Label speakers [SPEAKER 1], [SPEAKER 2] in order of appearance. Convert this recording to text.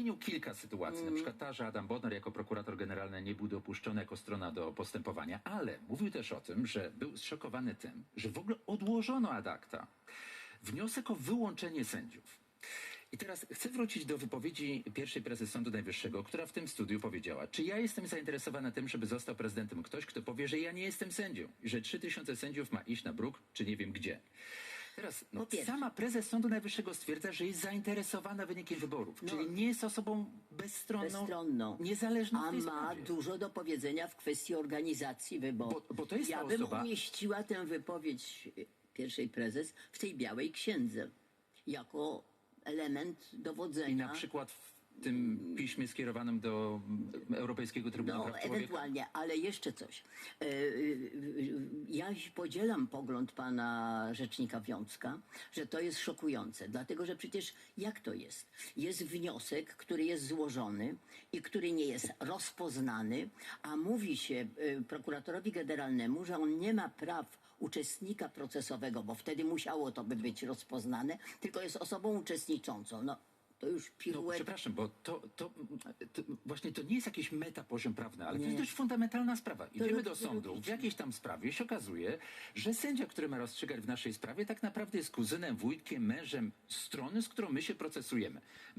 [SPEAKER 1] Wymienił kilka sytuacji, na przykład ta, że Adam Bodnar jako prokurator generalny nie był dopuszczony jako strona do postępowania, ale mówił też o tym, że był zszokowany tym, że w ogóle odłożono ad acta wniosek o wyłączenie sędziów. I teraz chcę wrócić do wypowiedzi pierwszej prezes Sądu Najwyższego, która w tym studiu powiedziała, czy ja jestem zainteresowana tym, żeby został prezydentem ktoś, kto powie, że ja nie jestem sędzią i że 3000 sędziów ma iść na bruk, czy nie wiem gdzie. Teraz no,
[SPEAKER 2] Po pierwsze.
[SPEAKER 1] sama prezes Sądu Najwyższego stwierdza, że jest zainteresowana wynikiem wyborów, czyli nie jest osobą bezstronną,
[SPEAKER 2] bezstronną,
[SPEAKER 1] niezależną w
[SPEAKER 2] a
[SPEAKER 1] tej
[SPEAKER 2] ma
[SPEAKER 1] sprawie.
[SPEAKER 2] dużo do powiedzenia w kwestii organizacji wyborów.
[SPEAKER 1] Bo- bo to jest
[SPEAKER 2] ja
[SPEAKER 1] ta
[SPEAKER 2] bym
[SPEAKER 1] osoba-
[SPEAKER 2] umieściła tę wypowiedź y, pierwszej prezes w tej białej księdze jako element dowodzenia.
[SPEAKER 1] I na przykład w tym piśmie skierowanym do Europejskiego Trybunału
[SPEAKER 2] No,
[SPEAKER 1] Praw Człowieka.
[SPEAKER 2] ewentualnie, ale jeszcze coś. E, y, Ja podzielam pogląd pana rzecznika Wiącka, że to jest szokujące, dlatego że przecież jak to jest? Jest wniosek, który jest złożony i który nie jest rozpoznany, a mówi się y, prokuratorowi generalnemu, że on nie ma praw uczestnika procesowego, bo wtedy musiało to by być rozpoznane, tylko jest osobą uczestniczącą. No, to już
[SPEAKER 1] No, przepraszam, bo to, to, to właśnie to nie jest jakiś metapoziom prawny, ale to jest dość fundamentalna sprawa. Idziemy do sądu, w jakiejś tam sprawie się okazuje, że sędzia, który ma rozstrzygać w naszej sprawie, tak naprawdę jest kuzynem, wujkiem, mężem strony, z którą my się procesujemy. My